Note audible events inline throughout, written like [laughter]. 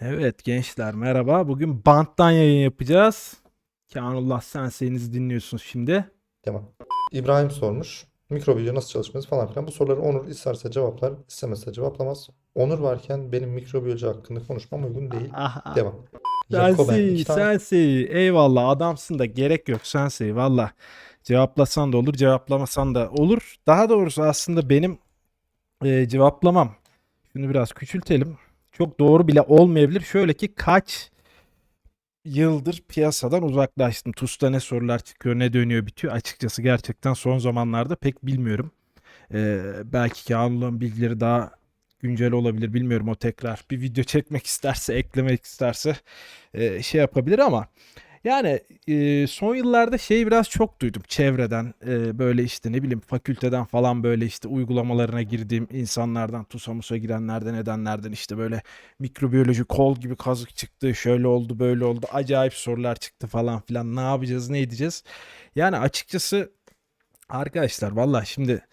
Evet gençler merhaba. Bugün banttan yayın yapacağız. Kanullah Sensei'nizi dinliyorsunuz şimdi. Devam. İbrahim sormuş. Mikrobilyo nasıl çalışmaz falan filan. Bu soruları Onur isterse cevaplar, istemezse cevaplamaz. Onur varken benim mikrobiyoloji hakkında konuşmam uygun değil. Devam. Sensei, tane Sensei. Eyvallah adamsın da gerek yok Sensei valla. Cevaplasan da olur, cevaplamasan da olur. Daha doğrusu aslında benim e, cevaplamam. Şunu biraz küçültelim. Çok doğru bile olmayabilir. Şöyle ki kaç yıldır piyasadan uzaklaştım. TUS'ta ne sorular çıkıyor, ne dönüyor, bitiyor. Açıkçası gerçekten son zamanlarda pek bilmiyorum. Ee, belki Kaan'ın bilgileri daha güncel olabilir. Bilmiyorum o tekrar bir video çekmek isterse, eklemek isterse e, şey yapabilir ama yani e, son yıllarda şey biraz çok duydum çevreden e, böyle işte ne bileyim fakülteden falan böyle işte uygulamalarına girdiğim insanlardan TUS'a MUS'a girenlerden edenlerden işte böyle mikrobiyoloji kol gibi kazık çıktı şöyle oldu böyle oldu acayip sorular çıktı falan filan. Ne yapacağız ne edeceğiz? Yani açıkçası arkadaşlar valla şimdi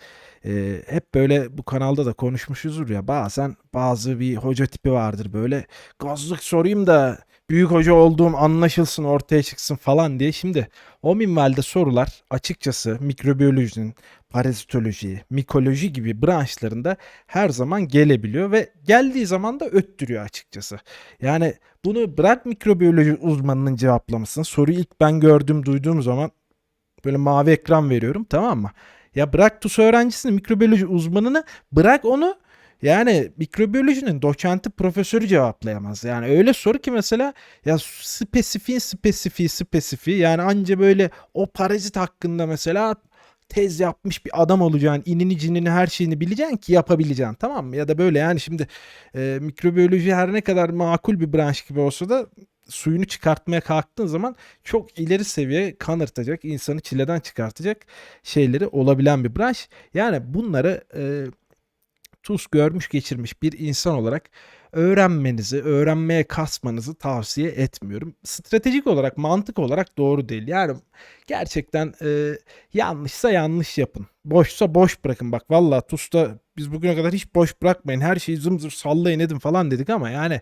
e, hep böyle bu kanalda da konuşmuşuzdur ya bazen bazı bir hoca tipi vardır böyle gazlık sorayım da büyük hoca olduğum anlaşılsın ortaya çıksın falan diye. Şimdi o minvalde sorular açıkçası mikrobiyolojinin, parazitoloji, mikoloji gibi branşlarında her zaman gelebiliyor ve geldiği zaman da öttürüyor açıkçası. Yani bunu bırak mikrobiyoloji uzmanının cevaplamasını soruyu ilk ben gördüğüm duyduğum zaman böyle mavi ekran veriyorum tamam mı? Ya bırak TUS öğrencisini mikrobiyoloji uzmanını bırak onu yani mikrobiyolojinin doçenti profesörü cevaplayamaz. Yani öyle soru ki mesela ya spesifiğin spesifiği spesifiği yani anca böyle o parazit hakkında mesela tez yapmış bir adam olacaksın. inini cinini her şeyini bileceksin ki yapabileceksin tamam mı? Ya da böyle yani şimdi e, mikrobiyoloji her ne kadar makul bir branş gibi olsa da suyunu çıkartmaya kalktığın zaman çok ileri seviye kanırtacak, insanı çileden çıkartacak şeyleri olabilen bir branş. Yani bunları e, TUS görmüş geçirmiş bir insan olarak öğrenmenizi, öğrenmeye kasmanızı tavsiye etmiyorum. Stratejik olarak, mantık olarak doğru değil. Yani gerçekten e, yanlışsa yanlış yapın. Boşsa boş bırakın. Bak vallahi TUS'ta biz bugüne kadar hiç boş bırakmayın. Her şeyi zımzır sallayın edin falan dedik ama yani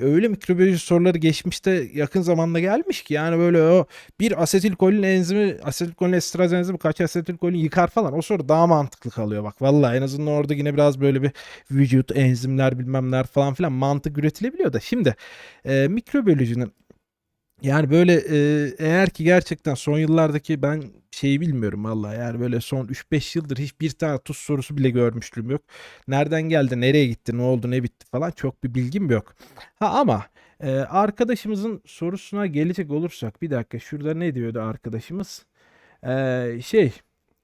öyle mikrobiyoloji soruları geçmişte yakın zamanda gelmiş ki yani böyle o bir asetilkolin enzimi, asetilkolin estraz enzimi kaç asetilkolin yıkar falan. O soru daha mantıklı kalıyor bak. Vallahi en azından orada yine biraz böyle bir vücut, enzimler bilmemler falan filan mantık üretilebiliyor da. Şimdi e, mikrobiyolojinin yani böyle e, eğer ki gerçekten son yıllardaki ben şeyi bilmiyorum vallahi yani böyle son 3-5 yıldır hiçbir tane tuz sorusu bile görmüşlüğüm yok. Nereden geldi, nereye gitti, ne oldu, ne bitti falan çok bir bilgim yok. Ha ama e, arkadaşımızın sorusuna gelecek olursak bir dakika şurada ne diyordu arkadaşımız? E, şey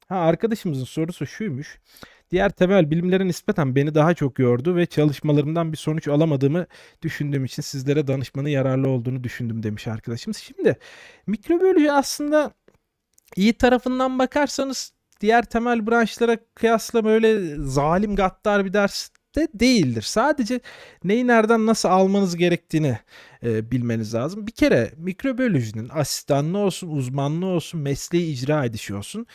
ha arkadaşımızın sorusu şuymuş. Diğer temel bilimlere nispeten beni daha çok yordu ve çalışmalarımdan bir sonuç alamadığımı düşündüğüm için sizlere danışmanın yararlı olduğunu düşündüm demiş arkadaşımız. Şimdi mikrobiyoloji aslında iyi tarafından bakarsanız diğer temel branşlara kıyasla böyle zalim gaddar bir ders de değildir. Sadece neyi nereden nasıl almanız gerektiğini e, bilmeniz lazım. Bir kere mikrobiyolojinin asistanlığı olsun, uzmanlığı olsun, mesleği icra edişi olsun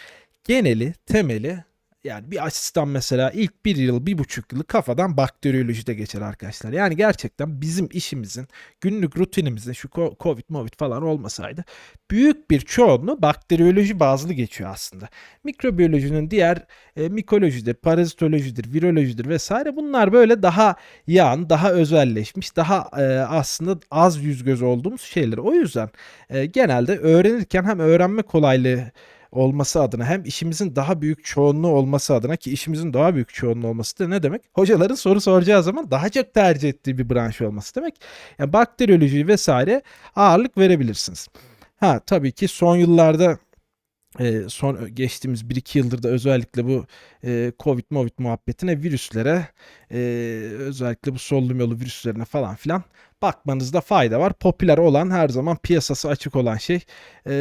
geneli, temeli yani bir asistan mesela ilk bir yıl, bir buçuk yılı kafadan bakteriyolojide geçer arkadaşlar. Yani gerçekten bizim işimizin, günlük rutinimizin şu covid, movid falan olmasaydı büyük bir çoğunluğu bakteriyoloji bazlı geçiyor aslında. Mikrobiyolojinin diğer e, mikolojidir, parazitolojidir, virolojidir vesaire bunlar böyle daha yan, daha özelleşmiş, daha e, aslında az yüz göz olduğumuz şeyler. O yüzden e, genelde öğrenirken hem öğrenme kolaylığı olması adına hem işimizin daha büyük çoğunluğu olması adına ki işimizin daha büyük çoğunluğu olması da ne demek? Hocaların soru soracağı zaman daha çok tercih ettiği bir branş olması demek. Yani bakteriyoloji vesaire ağırlık verebilirsiniz. Ha tabii ki son yıllarda e, son geçtiğimiz 1-2 yıldır da özellikle bu e, Covid Movid muhabbetine virüslere e, özellikle bu solunum yolu virüslerine falan filan bakmanızda fayda var. Popüler olan her zaman piyasası açık olan şey e,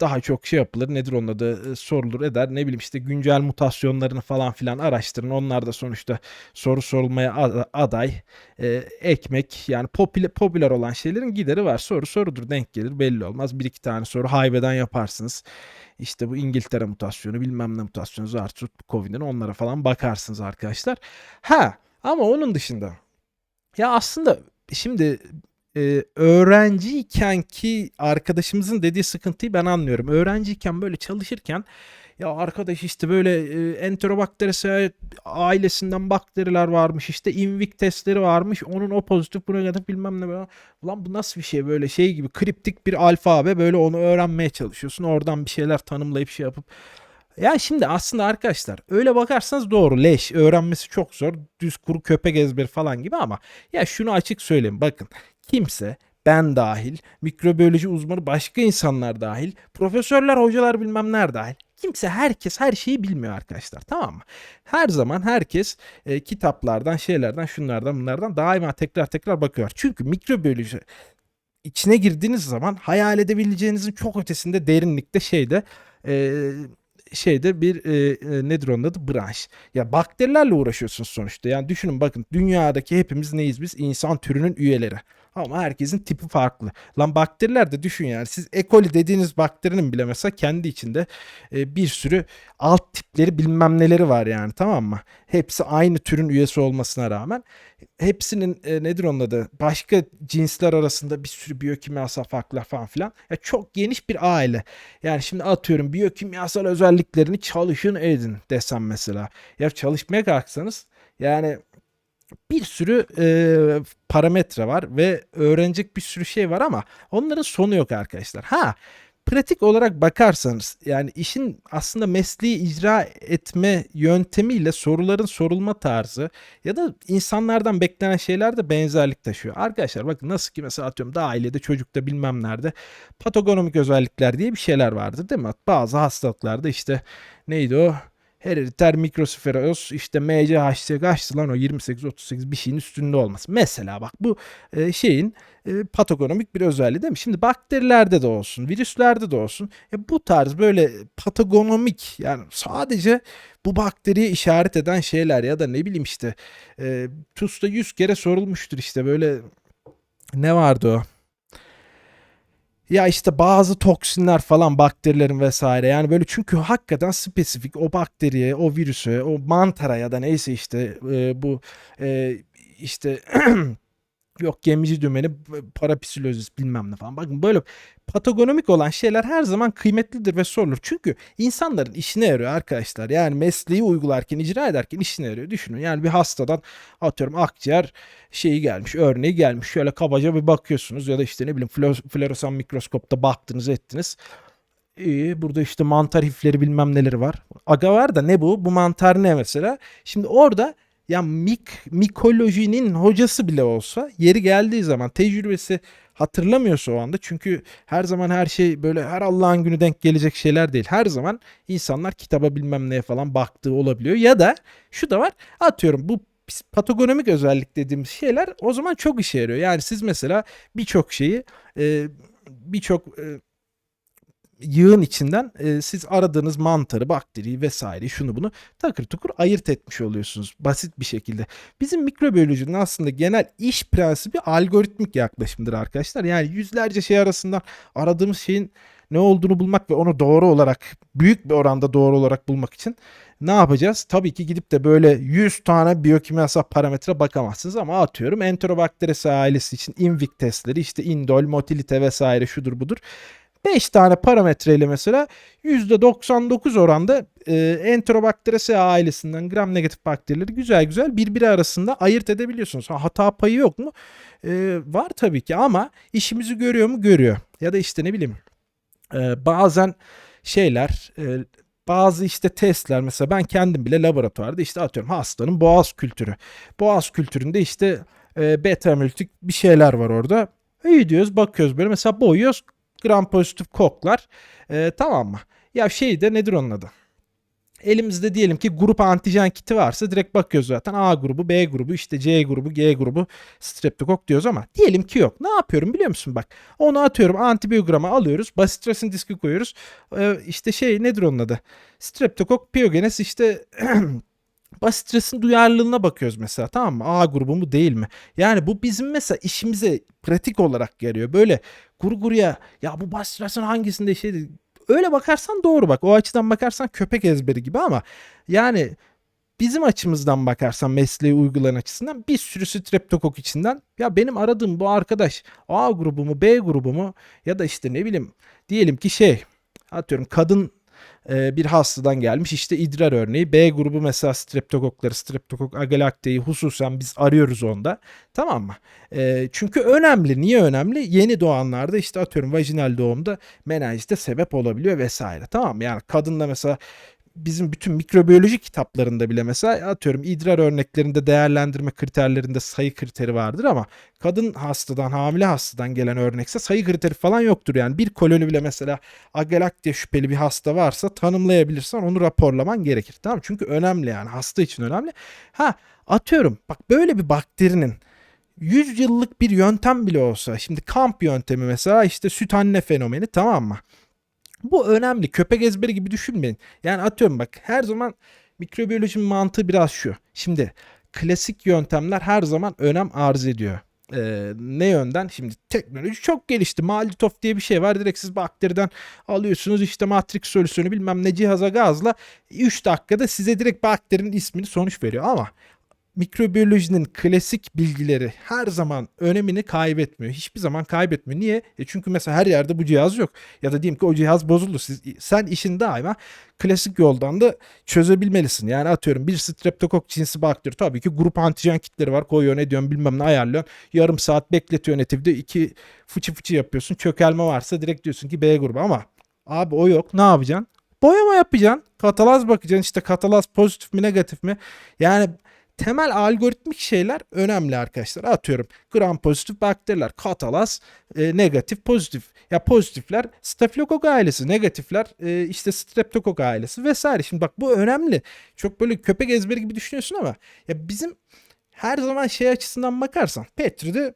daha çok şey yapılır. Nedir onun adı e, sorulur eder. Ne bileyim işte güncel mutasyonlarını falan filan araştırın. Onlar da sonuçta soru sorulmaya ad- aday. E, ekmek yani popüler, popüler olan şeylerin gideri var. Soru sorudur denk gelir belli olmaz. Bir iki tane soru haybeden yaparsınız. İşte bu İngiltere mutasyonu bilmem ne mutasyonu Zartut Covid'in onlara falan bakarsınız arkadaşlar. Ha ama onun dışında ya aslında şimdi e, öğrenciyken ki arkadaşımızın dediği sıkıntıyı ben anlıyorum. Öğrenciyken böyle çalışırken ya arkadaş işte böyle e, Enterobacteriaceae ailesinden bakteriler varmış işte invik testleri varmış onun o pozitif bu negatif bilmem ne böyle. Ulan bu nasıl bir şey böyle şey gibi kriptik bir alfabe böyle onu öğrenmeye çalışıyorsun oradan bir şeyler tanımlayıp şey yapıp ya şimdi aslında arkadaşlar öyle bakarsanız doğru leş öğrenmesi çok zor düz kuru köpek ezberi falan gibi ama ya şunu açık söyleyeyim bakın kimse ben dahil mikrobiyoloji uzmanı başka insanlar dahil profesörler hocalar bilmem neler dahil kimse herkes her şeyi bilmiyor arkadaşlar tamam mı? Her zaman herkes e, kitaplardan şeylerden şunlardan bunlardan daima tekrar tekrar bakıyor. Çünkü mikrobiyoloji içine girdiğiniz zaman hayal edebileceğinizin çok ötesinde derinlikte şeyde e, şeyde bir e, e, nedir onun adı branş. Ya bakterilerle uğraşıyorsunuz sonuçta. Yani düşünün bakın dünyadaki hepimiz neyiz biz? İnsan türünün üyeleri. Ama herkesin tipi farklı. Lan bakteriler de düşün yani. Siz E. coli dediğiniz bakterinin bile mesela kendi içinde e, bir sürü alt tipleri bilmem neleri var yani tamam mı? Hepsi aynı türün üyesi olmasına rağmen hepsinin e, nedir onun adı? Başka cinsler arasında bir sürü biyokimyasal farklar falan filan. Ya çok geniş bir aile. Yani şimdi atıyorum biyokimyasal özelliklerini çalışın edin desem mesela. Ya çalışmaya kalksanız yani bir sürü e, parametre var ve öğrenecek bir sürü şey var ama onların sonu yok arkadaşlar. Ha pratik olarak bakarsanız yani işin aslında mesleği icra etme yöntemiyle soruların sorulma tarzı ya da insanlardan beklenen şeyler de benzerlik taşıyor. Arkadaşlar bakın nasıl ki mesela atıyorum da ailede çocukta bilmem nerede patogonomik özellikler diye bir şeyler vardı değil mi? Bazı hastalıklarda işte neydi o? Herediter mikrosferoz işte MCHC kaçtı lan o 28-38 bir şeyin üstünde olması. Mesela bak bu e, şeyin e, patogonomik bir özelliği değil mi? Şimdi bakterilerde de olsun, virüslerde de olsun e, bu tarz böyle patogonomik yani sadece bu bakteriye işaret eden şeyler ya da ne bileyim işte e, TUS'ta 100 kere sorulmuştur işte böyle ne vardı o? Ya işte bazı toksinler falan bakterilerin vesaire. Yani böyle çünkü hakikaten spesifik o bakteriye, o virüse, o mantara ya da neyse işte e, bu e, işte [clears throat] yok gemici dümeni, parapsilozis bilmem ne falan. Bakın böyle patogonomik olan şeyler her zaman kıymetlidir ve sorulur. Çünkü insanların işine yarıyor arkadaşlar. Yani mesleği uygularken, icra ederken işine yarıyor. Düşünün yani bir hastadan atıyorum akciğer şeyi gelmiş, örneği gelmiş. Şöyle kabaca bir bakıyorsunuz ya da işte ne bileyim flo- floresan mikroskopta baktınız ettiniz. İyi, burada işte mantar hifleri bilmem neleri var. Aga var da ne bu? Bu mantar ne mesela? Şimdi orada ya mik mikolojinin hocası bile olsa yeri geldiği zaman tecrübesi hatırlamıyorsa o anda çünkü her zaman her şey böyle her Allah'ın günü denk gelecek şeyler değil. Her zaman insanlar kitaba bilmem neye falan baktığı olabiliyor ya da şu da var atıyorum bu patogonomik özellik dediğimiz şeyler o zaman çok işe yarıyor. Yani siz mesela birçok şeyi birçok yığın içinden e, siz aradığınız mantarı, bakteriyi vesaire şunu bunu takır tukur ayırt etmiş oluyorsunuz basit bir şekilde. Bizim mikrobiyolojinin aslında genel iş prensibi algoritmik yaklaşımdır arkadaşlar. Yani yüzlerce şey arasından aradığımız şeyin ne olduğunu bulmak ve onu doğru olarak büyük bir oranda doğru olarak bulmak için ne yapacağız? Tabii ki gidip de böyle 100 tane biyokimyasal parametre bakamazsınız ama atıyorum Enterobacteriaceae ailesi için invik testleri işte indol, motilite vesaire şudur budur. 5 tane parametreyle mesela %99 oranda e, Enterobacteriaceae ailesinden gram negatif bakterileri güzel güzel birbiri arasında ayırt edebiliyorsunuz. Ha, hata payı yok mu? E, var tabii ki ama işimizi görüyor mu? Görüyor. Ya da işte ne bileyim e, bazen şeyler e, bazı işte testler mesela ben kendim bile laboratuvarda işte atıyorum hastanın boğaz kültürü. Boğaz kültüründe işte e, beta amiltik bir şeyler var orada. İyi diyoruz bakıyoruz böyle mesela boyuyoruz gram pozitif koklar. E, tamam mı? Ya şey de nedir onun adı? Elimizde diyelim ki grup antijen kiti varsa direkt bakıyoruz zaten. A grubu, B grubu, işte C grubu, G grubu streptokok diyoruz ama diyelim ki yok. Ne yapıyorum biliyor musun bak? Onu atıyorum antibiyograma alıyoruz. Basitrasin diski koyuyoruz. Ee, işte şey nedir onun adı? Streptokok piyogenes işte [clears throat] Basitras'ın duyarlılığına bakıyoruz mesela tamam mı? A grubu mu değil mi? Yani bu bizim mesela işimize pratik olarak geliyor. Böyle kuru kuruya ya bu Basitras'ın hangisinde şey öyle bakarsan doğru bak. O açıdan bakarsan köpek ezberi gibi ama yani bizim açımızdan bakarsan mesleği uygulayan açısından bir sürü streptokok içinden ya benim aradığım bu arkadaş A grubu mu B grubu mu ya da işte ne bileyim diyelim ki şey atıyorum kadın e, bir hastadan gelmiş işte idrar örneği B grubu mesela streptokokları streptokok agalakteyi hususen biz arıyoruz onda tamam mı? E, çünkü önemli niye önemli? Yeni doğanlarda işte atıyorum vajinal doğumda menenjite sebep olabiliyor vesaire tamam mı? Yani kadında mesela bizim bütün mikrobiyoloji kitaplarında bile mesela atıyorum idrar örneklerinde değerlendirme kriterlerinde sayı kriteri vardır ama kadın hastadan hamile hastadan gelen örnekse sayı kriteri falan yoktur. Yani bir koloni bile mesela agalaktiye şüpheli bir hasta varsa tanımlayabilirsen onu raporlaman gerekir. Tamam çünkü önemli yani hasta için önemli. Ha atıyorum bak böyle bir bakterinin 100 yıllık bir yöntem bile olsa şimdi kamp yöntemi mesela işte süt anne fenomeni tamam mı? Bu önemli. Köpek ezberi gibi düşünmeyin. Yani atıyorum bak her zaman mikrobiyolojinin mantığı biraz şu. Şimdi klasik yöntemler her zaman önem arz ediyor. Ee, ne yönden? Şimdi teknoloji çok gelişti. Malditof diye bir şey var. Direkt siz bakteriden alıyorsunuz işte Matrix solüsyonu bilmem ne cihaza gazla 3 dakikada size direkt bakterinin ismini sonuç veriyor ama mikrobiyolojinin klasik bilgileri her zaman önemini kaybetmiyor. Hiçbir zaman kaybetmiyor. Niye? E çünkü mesela her yerde bu cihaz yok. Ya da diyelim ki o cihaz bozuldu. Siz, sen işin daima klasik yoldan da çözebilmelisin. Yani atıyorum bir streptokok cinsi bakteri tabii ki grup antijen kitleri var. Koyuyorsun ediyorsun bilmem ne ayarlıyorsun. Yarım saat bekletiyorsun netivde iki fıçı fıçı yapıyorsun. Çökelme varsa direkt diyorsun ki B grubu ama abi o yok. Ne yapacaksın? Boyama yapacaksın. Katalaz bakacaksın. İşte katalaz pozitif mi negatif mi? Yani temel algoritmik şeyler önemli arkadaşlar. Atıyorum gram pozitif bakteriler, katalaz, e, negatif, pozitif. Ya pozitifler stafilokok ailesi, negatifler e, işte streptokok ailesi vesaire. Şimdi bak bu önemli. Çok böyle köpek ezberi gibi düşünüyorsun ama ya bizim her zaman şey açısından bakarsan Petri'de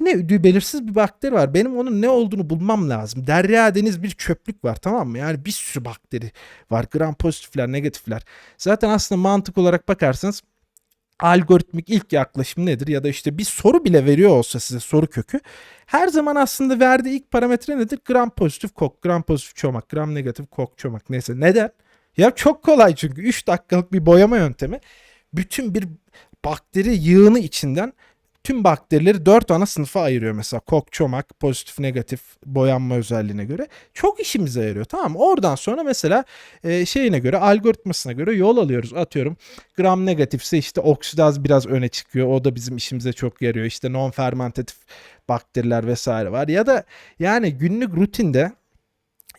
ne ödüğü belirsiz bir bakteri var. Benim onun ne olduğunu bulmam lazım. Derya deniz bir çöplük var tamam mı? Yani bir sürü bakteri var. Gram pozitifler, negatifler. Zaten aslında mantık olarak bakarsanız algoritmik ilk yaklaşım nedir ya da işte bir soru bile veriyor olsa size soru kökü her zaman aslında verdiği ilk parametre nedir? Gram pozitif kok, gram pozitif çomak, gram negatif kok çomak neyse. Neden? Ya çok kolay çünkü 3 dakikalık bir boyama yöntemi bütün bir bakteri yığını içinden tüm bakterileri 4 ana sınıfa ayırıyor mesela kok, çomak, pozitif, negatif boyanma özelliğine göre. Çok işimize yarıyor tamam mı? Oradan sonra mesela e, şeyine göre algoritmasına göre yol alıyoruz. Atıyorum gram negatifse işte oksidaz biraz öne çıkıyor. O da bizim işimize çok yarıyor. İşte non fermentatif bakteriler vesaire var. Ya da yani günlük rutinde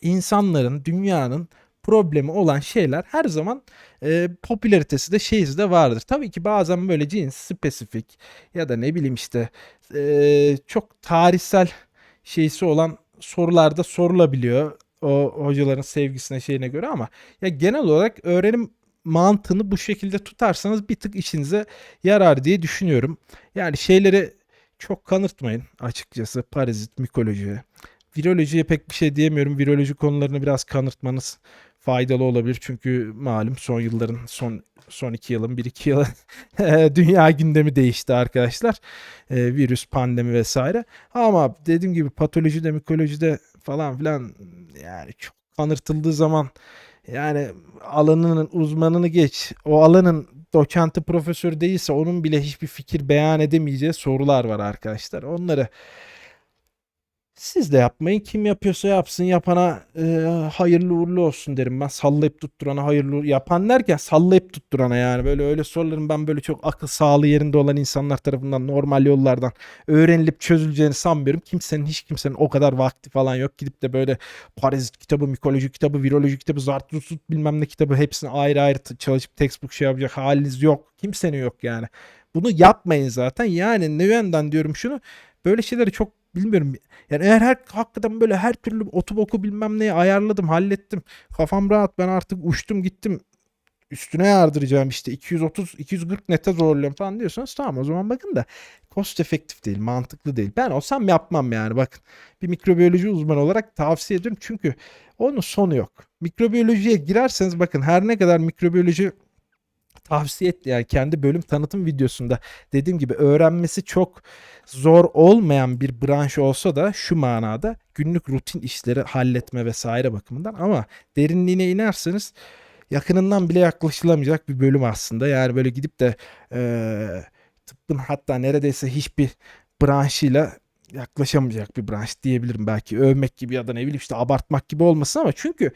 insanların, dünyanın problemi olan şeyler her zaman e, popülaritesi de şeyizde vardır. Tabii ki bazen böyle cins spesifik ya da ne bileyim işte e, çok tarihsel şeysi olan sorularda sorulabiliyor. O hocaların sevgisine şeyine göre ama ya genel olarak öğrenim mantığını bu şekilde tutarsanız bir tık işinize yarar diye düşünüyorum. Yani şeyleri çok kanırtmayın açıkçası parazit, mikoloji. Virolojiye pek bir şey diyemiyorum. Viroloji konularını biraz kanırtmanız faydalı olabilir. Çünkü malum son yılların son son iki yılın bir iki yılın [laughs] dünya gündemi değişti arkadaşlar. Ee, virüs, pandemi vesaire. Ama dediğim gibi patolojide, mikolojide falan filan yani çok kanırtıldığı zaman yani alanının uzmanını geç. O alanın doçenti profesörü değilse onun bile hiçbir fikir beyan edemeyeceği sorular var arkadaşlar. Onları siz de yapmayın. Kim yapıyorsa yapsın. Yapana e, hayırlı uğurlu olsun derim ben. Sallayıp tutturana hayırlı yapan derken sallayıp tutturana yani. Böyle öyle soruların ben böyle çok akıl sağlığı yerinde olan insanlar tarafından normal yollardan öğrenilip çözüleceğini sanmıyorum. Kimsenin hiç kimsenin o kadar vakti falan yok. Gidip de böyle parazit kitabı, mikoloji kitabı, viroloji kitabı, zartüsut bilmem ne kitabı hepsini ayrı ayrı çalışıp textbook şey yapacak haliniz yok. Kimsenin yok yani. Bunu yapmayın zaten. Yani ne yönden diyorum şunu. Böyle şeyleri çok bilmiyorum. Yani eğer her hakikaten böyle her türlü otu boku bilmem neyi ayarladım, hallettim. Kafam rahat ben artık uçtum gittim. Üstüne yardıracağım işte 230 240 nete zorluyorum falan diyorsanız tamam o zaman bakın da cost efektif değil, mantıklı değil. Ben olsam yapmam yani bakın. Bir mikrobiyoloji uzmanı olarak tavsiye ediyorum çünkü onun sonu yok. Mikrobiyolojiye girerseniz bakın her ne kadar mikrobiyoloji tavsiye etti yani kendi bölüm tanıtım videosunda dediğim gibi öğrenmesi çok zor olmayan bir branş olsa da şu manada günlük rutin işleri halletme vesaire bakımından ama derinliğine inerseniz yakınından bile yaklaşılamayacak bir bölüm aslında. Yani böyle gidip de eee tıbbın hatta neredeyse hiçbir branşıyla yaklaşamayacak bir branş diyebilirim belki. Övmek gibi ya da ne bileyim işte abartmak gibi olmasın ama çünkü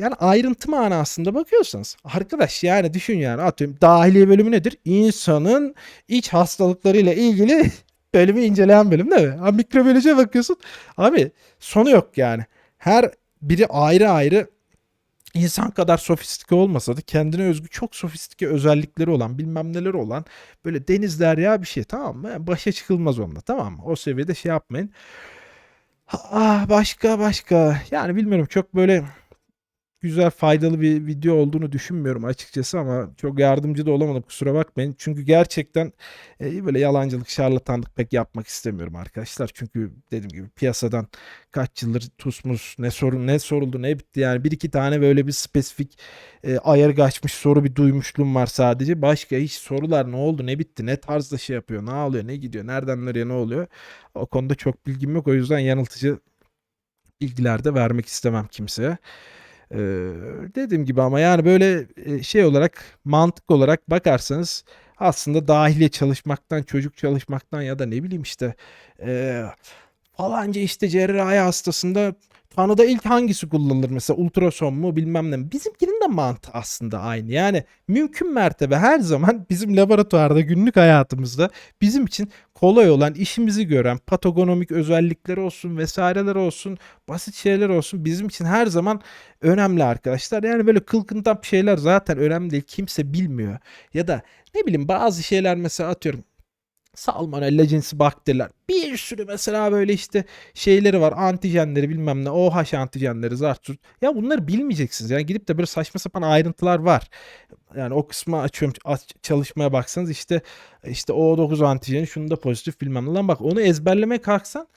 yani ayrıntı manasında bakıyorsanız arkadaş yani düşün yani atıyorum dahiliye bölümü nedir? İnsanın iç hastalıklarıyla ilgili [laughs] bölümü inceleyen bölüm değil mi? Ha, mikrobiyolojiye bakıyorsun. Abi sonu yok yani. Her biri ayrı ayrı insan kadar sofistike olmasa da kendine özgü çok sofistike özellikleri olan bilmem neleri olan böyle deniz derya bir şey tamam mı? Yani başa çıkılmaz onunla tamam mı? O seviyede şey yapmayın. Ah başka başka yani bilmiyorum çok böyle güzel faydalı bir video olduğunu düşünmüyorum açıkçası ama çok yardımcı da olamadım kusura bakmayın. Çünkü gerçekten e, böyle yalancılık, şarlatanlık pek yapmak istemiyorum arkadaşlar. Çünkü dediğim gibi piyasadan kaç yıldır tusmus ne sorun ne soruldu ne bitti yani bir iki tane böyle bir spesifik e, ayarı kaçmış soru bir duymuşluğum var sadece. Başka hiç sorular ne oldu ne bitti ne tarzda şey yapıyor ne alıyor ne gidiyor nereden nereye ne oluyor o konuda çok bilgim yok o yüzden yanıltıcı bilgiler de vermek istemem kimseye. Ee, dediğim gibi ama yani böyle e, şey olarak mantık olarak bakarsanız aslında dahiliye çalışmaktan çocuk çalışmaktan ya da ne bileyim işte e, falanca işte cerrahi hastasında tanıda ilk hangisi kullanılır mesela ultrason mu bilmem ne? Bizimkinin de mantığı aslında aynı. Yani mümkün mertebe her zaman [laughs] bizim laboratuvarda günlük hayatımızda bizim için kolay olan işimizi gören patogonomik özellikleri olsun vesaireler olsun basit şeyler olsun bizim için her zaman önemli arkadaşlar. Yani böyle kılkıntap şeyler zaten önemli değil. Kimse bilmiyor. Ya da ne bileyim bazı şeyler mesela atıyorum Salmonella cinsi bakteriler. Bir sürü mesela böyle işte şeyleri var. Antijenleri bilmem ne. OH antijenleri zarturt. Ya bunları bilmeyeceksiniz. Yani gidip de böyle saçma sapan ayrıntılar var. Yani o kısmı açıyorum aç- çalışmaya baksanız işte işte O9 antijeni şunda pozitif bilmem ne. Lan bak onu ezberlemeye kalksan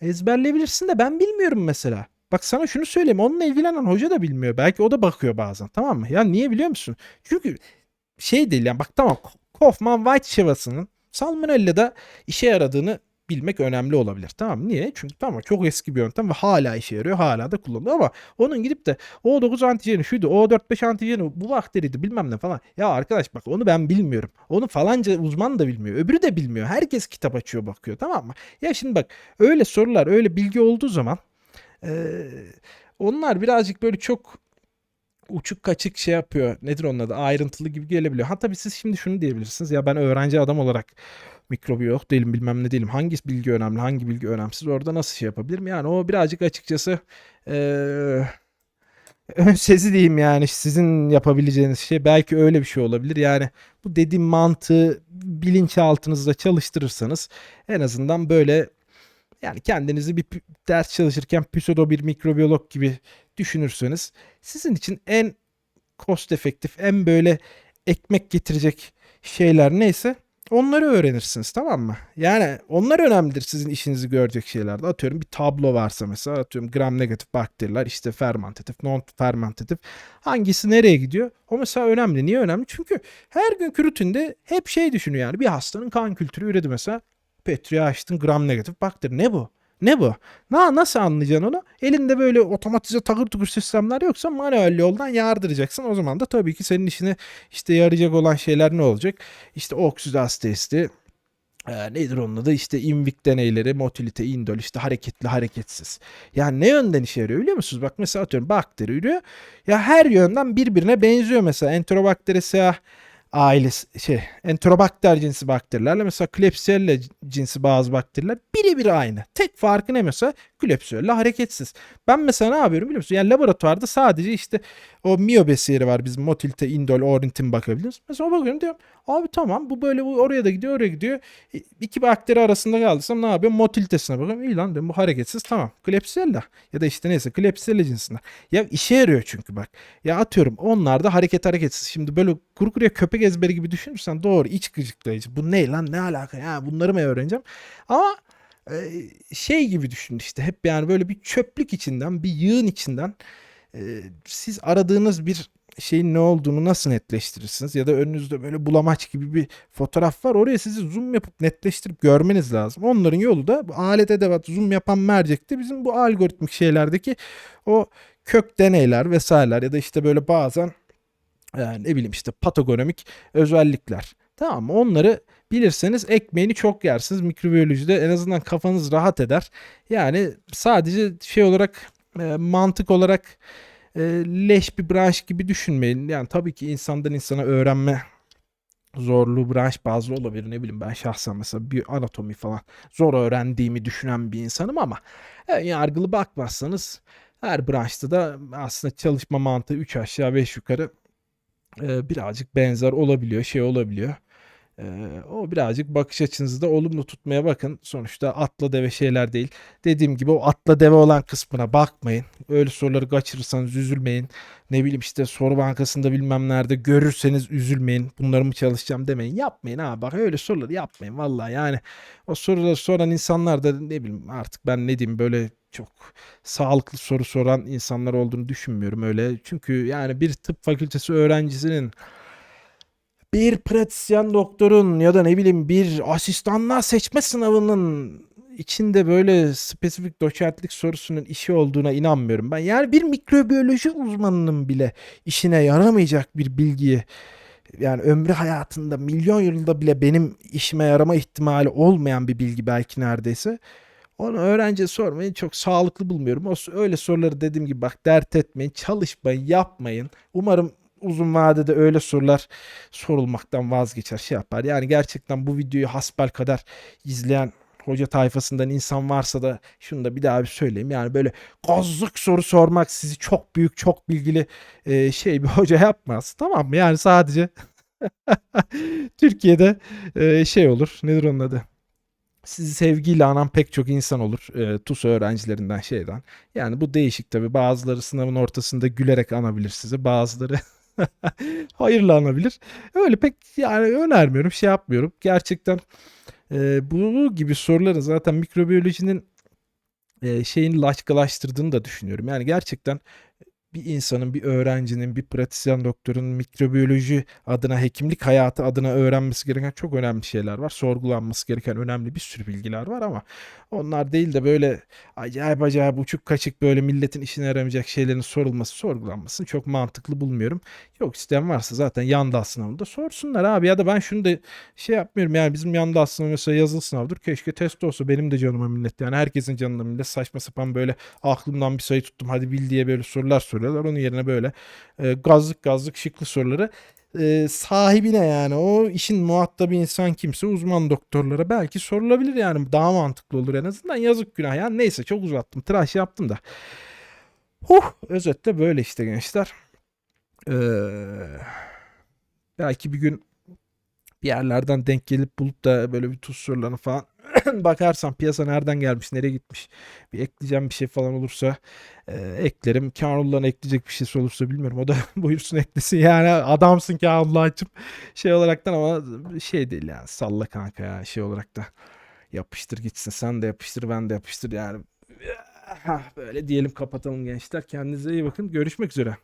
ezberleyebilirsin de ben bilmiyorum mesela. Bak sana şunu söyleyeyim. Onunla ilgilenen hoca da bilmiyor. Belki o da bakıyor bazen. Tamam mı? Ya niye biliyor musun? Çünkü şey değil yani bak tamam Kaufman White şivasının Salmonella'da işe yaradığını bilmek önemli olabilir. Tamam? Niye? Çünkü tamam çok eski bir yöntem ve hala işe yarıyor. Hala da kullanılıyor ama onun gidip de O9 antijeni şuydu, O45 antijeni bu bakteriydi bilmem ne falan. Ya arkadaş bak onu ben bilmiyorum. Onu falanca uzman da bilmiyor. Öbürü de bilmiyor. Herkes kitap açıyor bakıyor tamam mı? Ya şimdi bak öyle sorular öyle bilgi olduğu zaman eee, onlar birazcık böyle çok uçuk kaçık şey yapıyor. Nedir onun adı? Ayrıntılı gibi gelebiliyor. Ha tabii siz şimdi şunu diyebilirsiniz. Ya ben öğrenci adam olarak mikrobiyolog değilim bilmem ne değilim. Hangi bilgi önemli hangi bilgi önemsiz orada nasıl şey yapabilirim? Yani o birazcık açıkçası [laughs] ön sezi diyeyim yani sizin yapabileceğiniz şey belki öyle bir şey olabilir. Yani bu dediğim mantığı bilinçaltınızda çalıştırırsanız en azından böyle yani kendinizi bir ders çalışırken pseudo bir mikrobiyolog gibi düşünürseniz sizin için en cost efektif, en böyle ekmek getirecek şeyler neyse onları öğrenirsiniz tamam mı? Yani onlar önemlidir sizin işinizi görecek şeylerde. Atıyorum bir tablo varsa mesela atıyorum gram negatif bakteriler işte fermentatif, non fermentatif hangisi nereye gidiyor? O mesela önemli. Niye önemli? Çünkü her günkü rutinde hep şey düşünüyor yani bir hastanın kan kültürü üredi mesela. Petri'ye açtın gram negatif bakteri. Ne bu? Ne bu? Na, nasıl anlayacaksın onu? Elinde böyle otomatize takır tukur sistemler yoksa manuel yoldan yardıracaksın. O zaman da tabii ki senin işine işte yarayacak olan şeyler ne olacak? İşte oksidaz testi, e, nedir onun adı? İşte invik deneyleri, motilite, indol, işte hareketli, hareketsiz. Yani ne yönden işe yarıyor biliyor musunuz? Bak mesela atıyorum bakteri ürüyor. Ya her yönden birbirine benziyor mesela. Enterobacteriaceae ailesi şey Enterobakter cinsi bakterilerle mesela Klebsiella cinsi bazı bakteriler birebir aynı. Tek farkı ne mesela? Klebsiella hareketsiz. Ben mesela ne yapıyorum biliyor musun? Yani laboratuvarda sadece işte o miyobesiyeri var bizim motilite, indol, ornithine bakabiliriz. Mesela bakıyorum diyorum abi tamam bu böyle bu oraya da gidiyor oraya gidiyor. İ- İki bakteri arasında kaldıysam ne yapıyorum? Motilitesine bakıyorum. İyi lan diyorum bu hareketsiz tamam. Klebsiella ya da işte neyse Klebsiella cinsinden. Ya işe yarıyor çünkü bak. Ya atıyorum onlar da hareket hareketsiz. Şimdi böyle kuru kuruya köpek ezberi gibi düşünürsen doğru iç gıcıklayıcı. Bu ne lan ne alaka ya bunları mı öğreneceğim? Ama e, şey gibi düşün işte hep yani böyle bir çöplük içinden bir yığın içinden e, siz aradığınız bir şeyin ne olduğunu nasıl netleştirirsiniz ya da önünüzde böyle bulamaç gibi bir fotoğraf var oraya sizi zoom yapıp netleştirip görmeniz lazım. Onların yolu da alet edevat zoom yapan mercekte bizim bu algoritmik şeylerdeki o kök deneyler vesaireler ya da işte böyle bazen Yani ne bileyim işte patogonomik özellikler. Tamam mı? Onları bilirseniz ekmeğini çok yersiniz. Mikrobiyolojide en azından kafanız rahat eder. Yani sadece şey olarak e, mantık olarak e, leş bir branş gibi düşünmeyin. Yani tabii ki insandan insana öğrenme zorluğu branş bazlı olabilir. Ne bileyim ben şahsen mesela bir anatomi falan zor öğrendiğimi düşünen bir insanım ama e, yargılı bakmazsanız her branşta da aslında çalışma mantığı 3 aşağı 5 yukarı e, birazcık benzer olabiliyor, şey olabiliyor. O birazcık bakış açınızı da olumlu tutmaya bakın. Sonuçta atla deve şeyler değil. Dediğim gibi o atla deve olan kısmına bakmayın. Öyle soruları kaçırırsanız üzülmeyin. Ne bileyim işte soru bankasında bilmem nerede görürseniz üzülmeyin. Bunları mı çalışacağım demeyin. Yapmayın ha bak öyle soruları yapmayın vallahi yani. O soruları soran insanlar da ne bileyim artık ben ne diyeyim böyle çok sağlıklı soru soran insanlar olduğunu düşünmüyorum öyle. Çünkü yani bir tıp fakültesi öğrencisinin bir pratisyen doktorun ya da ne bileyim bir asistanlığa seçme sınavının içinde böyle spesifik doçentlik sorusunun işi olduğuna inanmıyorum ben. Yani bir mikrobiyoloji uzmanının bile işine yaramayacak bir bilgiyi yani ömrü hayatında milyon yılında bile benim işime yarama ihtimali olmayan bir bilgi belki neredeyse. Onu öğrenciye sormayı çok sağlıklı bulmuyorum. O öyle soruları dediğim gibi bak dert etmeyin, çalışmayın, yapmayın. Umarım uzun vadede öyle sorular sorulmaktan vazgeçer, şey yapar. Yani gerçekten bu videoyu hasbel kadar izleyen hoca tayfasından insan varsa da şunu da bir daha bir söyleyeyim. Yani böyle gazlık soru sormak sizi çok büyük, çok bilgili e, şey bir [laughs] hoca yapmaz. Tamam mı? Yani sadece [laughs] Türkiye'de e, şey olur. Nedir onun adı? Sizi sevgiyle anan pek çok insan olur. E, TUS öğrencilerinden şeyden. Yani bu değişik tabii. Bazıları sınavın ortasında gülerek anabilir sizi. Bazıları [laughs] hayırla anabilir. Öyle pek yani önermiyorum, şey yapmıyorum. Gerçekten e, bu gibi soruların zaten mikrobiyolojinin e, şeyini laçkalaştırdığını da düşünüyorum. Yani gerçekten bir insanın, bir öğrencinin, bir pratisyen doktorun mikrobiyoloji adına, hekimlik hayatı adına öğrenmesi gereken çok önemli şeyler var. Sorgulanması gereken önemli bir sürü bilgiler var ama onlar değil de böyle acayip acayip uçuk kaçık böyle milletin işine yaramayacak şeylerin sorulması, sorgulanmasını çok mantıklı bulmuyorum. Yok isteyen varsa zaten yan dal sınavında sorsunlar abi ya da ben şunu da şey yapmıyorum yani bizim yan dal sınavı mesela yazılı sınavdır. Keşke test olsa benim de canıma millet yani herkesin canına millet saçma sapan böyle aklımdan bir sayı tuttum hadi bil diye böyle sorular soruyorlar. Onun yerine böyle e, gazlık gazlık şıklı soruları e, sahibine yani o işin muhatabı insan kimse uzman doktorlara belki sorulabilir yani daha mantıklı olur en azından yazık günah yani neyse çok uzattım tıraş yaptım da. Huh özette böyle işte gençler. Ee, belki bir gün bir yerlerden denk gelip bulup da böyle bir tuz sorularına falan [clears throat] bakarsam piyasa nereden gelmiş, nereye gitmiş bir ekleyeceğim bir şey falan olursa e, eklerim. Kanullah'ın ekleyecek bir şeysi olursa bilmiyorum. O da [laughs] buyursun eklesin. Yani adamsın Kanullah'cım şey olaraktan ama şey değil yani salla kanka ya şey olarak da yapıştır gitsin. Sen de yapıştır ben de yapıştır yani. [clears throat] Böyle diyelim kapatalım gençler. Kendinize iyi bakın. Görüşmek üzere.